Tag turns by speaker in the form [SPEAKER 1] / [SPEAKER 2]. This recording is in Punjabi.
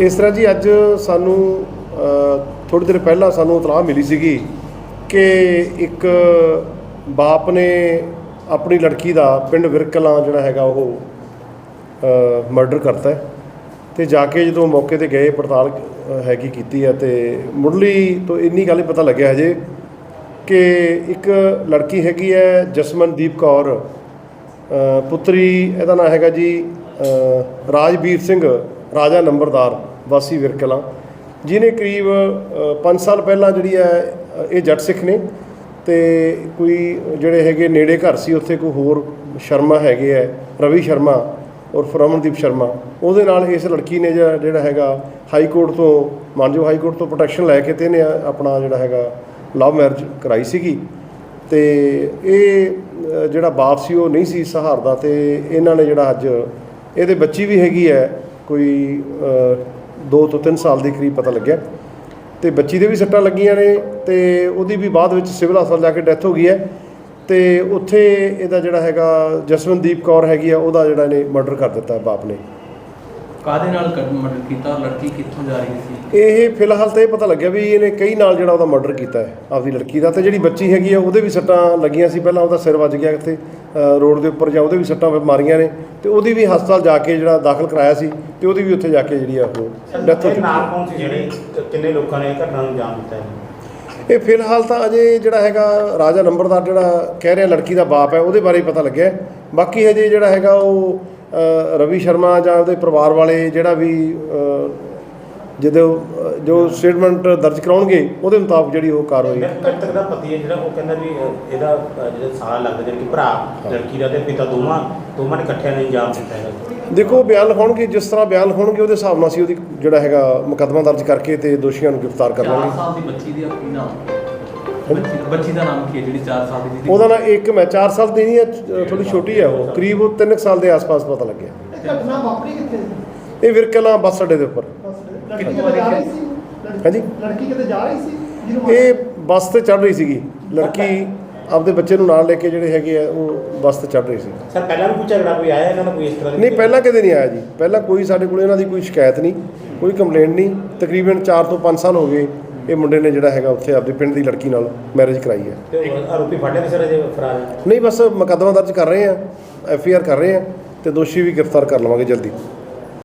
[SPEAKER 1] ਇਸ ਤਰ੍ਹਾਂ ਜੀ ਅੱਜ ਸਾਨੂੰ ਥੋੜੀ ਦੇਰ ਪਹਿਲਾਂ ਸਾਨੂੰ ਇਤਲਾਹ ਮਿਲੀ ਸੀਗੀ ਕਿ ਇੱਕ ਬਾਪ ਨੇ ਆਪਣੀ ਲੜਕੀ ਦਾ ਪਿੰਡ ਵਿਰਕਲਾਂ ਜਿਹੜਾ ਹੈਗਾ ਉਹ ਮਰਡਰ ਕਰਤਾ ਹੈ ਤੇ ਜਾ ਕੇ ਜਦੋਂ ਮੌਕੇ ਤੇ ਗਏ, ਪੜਤਾਲ ਹੈਗੀ ਕੀਤੀ ਹੈ ਤੇ ਮੁੱਢਲੀ ਤੋਂ ਇੰਨੀ ਗੱਲ ਹੀ ਪਤਾ ਲੱਗਿਆ ਹਜੇ ਕਿ ਇੱਕ ਲੜਕੀ ਹੈਗੀ ਹੈ ਜਸਮਨਦੀਪ ਕੌਰ ਪੁੱਤਰੀ, ਇਹਦਾ ਨਾਮ ਹੈਗਾ ਜੀ ਰਾਜਵੀਰ ਸਿੰਘ, ਰਾਜਾ ਨੰਬਰਦਾਰ। ਵਾਸੀ ਵਿਰਕਲਾ, ਜਿਹਨੇ ਕਰੀਬ 5 ਸਾਲ ਪਹਿਲਾਂ ਜਿਹੜੀ ਹੈ ਇਹ ਜੱਟ ਸਿੱਖ ਨੇ ਤੇ ਕੋਈ ਜਿਹੜੇ ਹੈਗੇ ਨੇੜੇ ਘਰ ਸੀ, ਉੱਥੇ ਕੋਈ ਹੋਰ ਸ਼ਰਮਾ ਹੈਗੇ ਹੈ, ਰਵੀ ਸ਼ਰਮਾ ਔਰ ਰਮਨਦੀਪ ਸ਼ਰਮਾ, ਉਹਦੇ ਨਾਲ ਇਸ ਲੜਕੀ ਨੇ ਜਿਹੜਾ ਹੈਗਾ, ਹਾਈ ਕੋਰਟ ਤੋਂ ਮਾਨਜੋ ਹਾਈ ਕੋਰਟ ਤੋਂ ਪ੍ਰੋਟੈਕਸ਼ਨ ਲੈ ਕੇ ਤੇ ਇਹਨੇ ਆਪਣਾ ਜਿਹੜਾ ਹੈਗਾ, ਲਵ ਮੈਰਿਜ ਕਰਾਈ ਸੀਗੀ। ਤੇ ਇਹ ਜਿਹੜਾ ਬਾਪ ਸੀ, ਉਹ ਨਹੀਂ ਸੀ ਸਹਾਰਦਾ ਤੇ ਇਹਨਾਂ ਨੇ ਜਿਹੜਾ ਅੱਜ, ਇਹਦੇ ਬੱਚੀ ਵੀ ਹੈਗੀ ਹੈ, ਕੋਈ 2 ਤੋਂ 3 ਸਾਲ ਦੇ ਕਰੀਬ ਪਤਾ ਲੱਗਿਆ। ਤੇ ਬੱਚੀ ਦੇ ਵੀ ਸੱਟਾਂ ਲੱਗੀਆਂ ਨੇ ਤੇ ਉਹਦੀ ਵੀ ਬਾਅਦ ਵਿੱਚ ਸਿਵਲ ਹਸਪਤਾਲ ਜਾ ਕੇ ਡੈਥ ਹੋ ਗਈ ਹੈ। ਤੇ ਉੱਥੇ ਇਹਦਾ ਜਿਹੜਾ ਹੈਗਾ ਜਸਵੰਦੀਪ ਕੌਰ ਹੈਗੀ ਆ, ਉਹਦਾ ਜਿਹੜਾ ਇਹਨੇ ਮਰਡਰ ਕਰ ਦਿੱਤਾ ਬਾਪ ਨੇ।
[SPEAKER 2] ਕਾਦੇ ਨਾਲ ਮਰਡਰ ਕੀਤਾ ਔਰ ਲੜਕੀ ਕਿੱਥੋਂ ਜਾ ਰਹੀ ਸੀ?
[SPEAKER 1] ਇਹ ਫਿਲਹਾਲ ਤਾਂ ਇਹ ਪਤਾ ਲੱਗਿਆ ਵੀ ਇਹਨੇ ਕਈ ਨਾਲ ਜਿਹੜਾ ਉਹਦਾ ਮਰਡਰ ਕੀਤਾ ਹੈ ਆਪਦੀ ਲੜਕੀ ਦਾ। ਤੇ ਜਿਹੜੀ ਬੱਚੀ ਹੈਗੀ ਆ ਉਹਦੇ ਵੀ ਸੱਟਾਂ ਲੱਗੀਆਂ ਸੀ ਪਹਿਲਾਂ ਉਹਦਾ ਸਿਰ ਵੱਜ ਗਿਆ ਇੱਥੇ ਰੋਡ ਦੇ ਉੱਪਰ ਜਾਂ ਉਹਦੇ ਵੀ ਸੱਟਾਂ ਮਾਰੀਆਂ ਨੇ। ਤੇ ਉਹਦੀ ਵੀ ਹਸਪਤਾਲ ਜਾ ਕੇ ਜਿਹੜਾ ਦਾਖਲ ਕਰਾਇਆ ਸੀ ਤੇ ਉਹਦੀ ਵੀ ਉੱਥੇ ਜਾ ਕੇ ਜਿਹੜੀ ਆ ਉਹ ਡੈਥ ਹੋ ਚੁੱਕੀ
[SPEAKER 3] ਜਿਹੜੇ ਕਿੰਨੇ ਲੋਕਾਂ ਨੇ ਇਹ ਘਟਨਾ ਨੂੰ ਅੰਜਾਮ ਦਿੱਤਾ ਹੈ?
[SPEAKER 1] ਇਹ ਫਿਲਹਾਲ ਤਾਂ ਅਜੇ ਜਿਹੜਾ ਹੈਗਾ ਰਾਜਾ ਨੰਬਰਦਾਰ ਜਿਹੜਾ ਕਹਿ ਰਿਹਾ ਲੜਕੀ ਦਾ ਬਾਪ ਹੈ ਉਹਦੇ ਬਾਰੇ ਹੀ ਪਤਾ ਲੱਗਿਆ। ਬਾਕੀ ਹਜੇ ਜਿਹੜਾ ਹੈਗਾ ਉਹ ਰਵੀ ਸ਼ਰਮਾ ਜਾਂ ਉਹਦੇ ਪਰਿਵਾਰ ਵਾਲੇ ਜਿਹੜਾ ਵੀ ਜਦੋਂ ਜੋ ਸਟੇਟਮੈਂਟ ਦਰਜ ਕਰਾਉਣਗੇ ਉਹਦੇ ਮੁਤਾਬਕ ਜਿਹੜੀ ਉਹ ਕਾਰਵਾਈ
[SPEAKER 3] ਮ੍ਰਿਤਕ ਦਾ ਪਤੀ ਹੈ ਜਿਹੜਾ ਉਹ ਕਹਿੰਦਾ ਵੀ ਇਹਦਾ ਜਿਹੜਾ ਸਾਲਾ ਲੱਗਦਾ ਜਿਹੜਾ ਕਿ ਭਰਾ ਲੜਕੀ ਦਾ ਤੇ ਪਿਤਾ ਦੋਵਾਂ ਦੋਵਾਂ ਨੇ ਇਕੱਠਿਆਂ ਨੇ ਅੰਜਾਮ ਦਿੱਤਾ ਹੈਗਾ।
[SPEAKER 1] ਦੇਖੋ ਬਿਆਨ ਲਿਖਾਉਣਗੇ ਜਿਸ ਤਰ੍ਹਾਂ ਬਿਆਨ ਲਿਖਾਉਣਗੇ ਉਹਦੇ ਹਿਸਾਬ ਨਾਲ ਅਸੀਂ ਉਹਦੀ ਜਿਹੜਾ ਹੈਗਾ ਮੁਕੱਦਮਾ ਦਰਜ ਕਰਕੇ ਤੇ ਦੋਸ਼ੀਆਂ ਨੂੰ ਗ੍ਰਿਫਤਾਰ ਕਰ
[SPEAKER 2] 4
[SPEAKER 1] ਲਾਂਗੇ।
[SPEAKER 2] ਸਾਲ ਦੀ ਬੱਚੀ ਦੀ ਕੀ ਨਾਮ? ਬੱਚੀ ਦਾ ਬੱਚੀ ਦਾ ਨਾਮ ਕੀ ਹੈ? ਜਿਹੜੀ 4 ਸਾਲ ਦੀ ਸੀ।
[SPEAKER 1] ਉਹਦਾ ਨਾਂ ਇੱਕ ਮੈਂ 4 ਸਾਲ ਦੀ ਨਹੀਂ ਹੈ ਥੋੜੀ ਛੋਟੀ ਹੈ ਉਹ। ਕਰੀਬ ਉਹ 3 ਸਾਲ ਦੇ ਆਸ-ਪਾਸ ਪਤਾ ਲੱਗਿਆ।
[SPEAKER 4] ਇਹ ਘਟਨਾ ਵਾਪਰੀ ਕਿੱਥੇ? ਸੀ?
[SPEAKER 1] ਇਹ ਵਿਰਕਲਾ ਬੱਸ ਅੱਡੇ ਦੇ ਉੱਪਰ।
[SPEAKER 4] ਬਸ ਲੜਕੀ
[SPEAKER 2] ਕਿੱਥੋਂ
[SPEAKER 4] ਕਿਤੇ ਜਾ
[SPEAKER 2] ਵਾਲੀ
[SPEAKER 4] ਰਹੀ ਸੀ? ਲੜਕੀ-
[SPEAKER 1] ਹਾਂਜੀ?
[SPEAKER 4] ਲੜਕੀ ਕਿਤੇ ਜਾ ਰਹੀ ਸੀ?
[SPEAKER 1] ਇਹ ਬੱਸ ਤੇ ਚੜ ਰਹੀ ਸੀਗੀ। ਲੜਕੀ ਆਪਦੇ ਬੱਚੇ ਨੂੰ ਨਾਲ ਲੈ ਕੇ ਜਿਹੜੇ ਹੈਗੇ ਆ ਉਹ ਬੱਸ ਤੇ ਚੜ ਰਹੀ ਸੀ।
[SPEAKER 3] ਸਰ ਪਹਿਲਾਂ ਵੀ ਕੋਈ ਝਗੜਾ ਕੋਈ ਆਇਆ ਇਹਨਾਂ ਦਾ ਕੋਈ ਇਸ ਤਰ੍ਹਾਂ ਦੀ?
[SPEAKER 1] ਨਹੀਂ ਪਹਿਲਾਂ ਕਦੇ ਨਹੀਂ ਆਇਆ ਜੀ। ਪਹਿਲਾਂ ਕੋਈ ਸਾਡੇ ਕੋਲ ਇਹਨਾਂ ਦੀ ਕੋਈ ਸ਼ਿਕਾਇਤ ਨਹੀਂ ਕੋਈ ਕੰਪਲੇਂਟ ਨਹੀਂ। ਤਕਰੀਬਨ 4 ਤੋਂ 5 ਸਾਲ ਹੋ ਗਏ। ਇਹ ਮੁੰਡੇ ਨੇ ਜਿਹੜਾ ਹੈਗਾ ਉੱਥੇ ਆਪਦੇ ਪਿੰਡ ਦੀ ਲੜਕੀ ਨਾਲ ਮੈਰਿਜ ਕਰਾਈ ਹੈ।
[SPEAKER 3] ਤੇ ਆਰੋਪੀ ਫਾਟੇ ਦੇ ਸਰ ਅਜੇ ਫਰਾਰ ਹੈ?
[SPEAKER 1] ਨਹੀਂ ਬਸ ਮੁਕੱਦਮਾ ਦਰਜ ਕਰ ਰਹੇ ਆ ਐਫ ਆਈ ਆਰ ਕਰ ਰਹੇ ਆ ਤੇ ਦੋਸ਼ੀ ਵੀ ਗ੍ਰਿਫਤਾਰ ਕਰ ਲਵਾਂਗੇ ਜਲਦੀ।